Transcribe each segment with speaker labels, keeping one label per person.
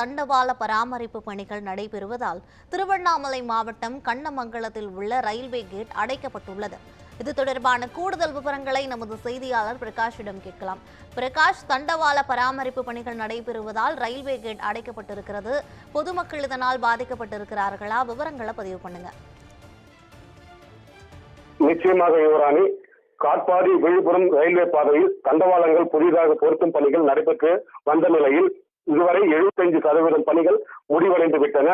Speaker 1: தண்டவாள பராமரிப்பு பணிகள் நடைபெறுவதால் திருவண்ணாமலை மாவட்டம் கண்ணமங்கலத்தில் உள்ள ரயில்வே கேட் அடைக்கப்பட்டுள்ளது. இது தொடர்பான கூடுதல் விவரங்களை நமது செய்தியாளர் பிரகாஷிடம் கேட்கலாம். பிரகாஷ் தண்டவாள பராமரிப்பு பணிகள் நடைபெறுவதால் ரயில்வே கேட் அடைக்கப்பட்டிருக்கிறது. பொதுமக்கள் இதனால் பாதிக்கப்பட்டிருக்கிறார்களா? விவரங்களை பதிவு பண்ணுங்க.
Speaker 2: நிச்சயமாக யுவராணி காட்பாடி விழுப்புரம் ரயில்வே பாதையில் தண்டவாளங்கள் புதிதாக பொருத்தும் பணிகள் நடைபெற்று வந்த நிலையில் இதுவரை 75% சதவீதம் பணிகள் முடிவடைந்து விட்டன.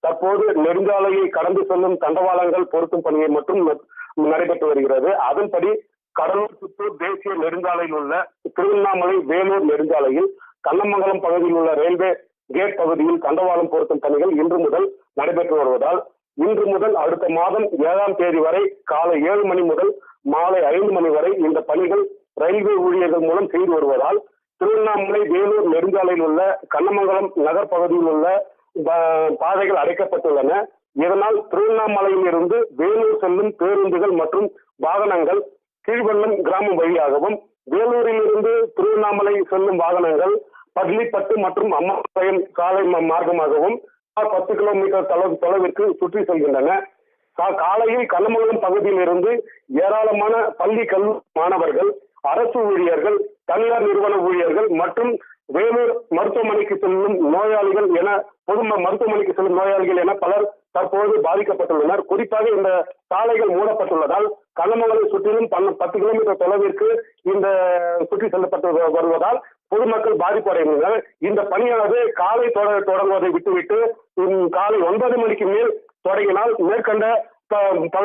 Speaker 2: தற்போது நெடுஞ்சாலையை கடந்து செல்லும் தண்டவாளங்கள் பொருத்தும் பணியை மட்டும் ந- நடைபெற்று வருகிறது. அதன்படி கடலூர் சுத்தூர் தேசிய நெடுஞ்சாலையில் உள்ள திருவண்ணாமலை வேலூர் நெடுஞ்சாலையில் கண்ணமங்கலம் பகுதியில் உள்ள ரயில்வே கேட் பகுதியில் தண்டவாளம் பொருத்தும் பணிகள் இன்று முதல் நடைபெற்று வருவதால் இன்று முதல் அடுத்த மாதம் ஏழாம் தேதி வரை காலை ஏழு மணி முதல் மாலை ஐந்து மணி வரை இந்த பணிகள் ரயில்வே ஊழியர்கள் மூலம் செய்து வருவதால் திருவண்ணாமலை வேலூர் நெடுஞ்சாலையில் உள்ள கண்ணமங்கலம் நகர் பகுதியில் உள்ள பாதைகள் அடைக்கப்பட்டுள்ளன. இதனால் திருவண்ணாமலையில் இருந்து வேலூர் செல்லும் பேருந்துகள் மற்றும் வாகனங்கள் கீழ்வெள்ளம் கிராமம் வழியாகவும் வேலூரிலிருந்து திருவண்ணாமலை செல்லும் வாகனங்கள் பட்லிப்பட்டு மற்றும் அம்மாபாளையம் சாலை மார்க்கமாகவும் பத்து கிலோமீட்டர் தொலைவு தொலைவிற்கு சுற்றி செல்கின்றன. காலையில் கண்ணமங்கலம் பகுதியிலிருந்து ஏராளமான பள்ளி கல்லூரி மாணவர்கள் அரசு ஊழியர்கள் தனியார் நிறுவன ஊழியர்கள் மற்றும் வேலூர் மருத்துவமனைக்கு செல்லும் நோயாளிகள் என பொது மருத்துவமனைக்கு செல்லும் நோயாளிகள் என பலர் தற்போது பாதிக்கப்பட்டுள்ளனர். குறிப்பாக இந்த சாலைகள் மூடப்பட்டுள்ளதால் கண்ணமங்கலை சுற்றிலும் பத்து கிலோமீட்டர் தொலைவிற்கு இந்த சுற்றி செல்லப்பட்டு வருவதால் பொதுமக்கள் பாதிப்பு பாதிப்படைகின்றனர். இந்த பணியானது காலை தொட- தொடங்குவதை விட்டுவிட்டு காலை ஒன்பது மணிக்கு மேல் தொடங்கினால் மேற்கண்ட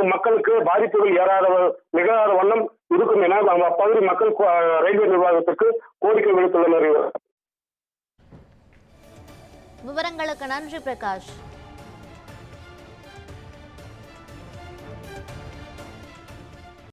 Speaker 2: மக்களுக்கு பாதிப்புகள் ஏறாத நிகழாத வண்ணம் இருக்கும் என நம்ம அப்பகுதி மக்கள் ரயில்வே நிர்வாகத்திற்கு கோரிக்கை விடுத்துள்ளனர்
Speaker 1: விவரங்களுக்கு நன்றி பிரகாஷ்.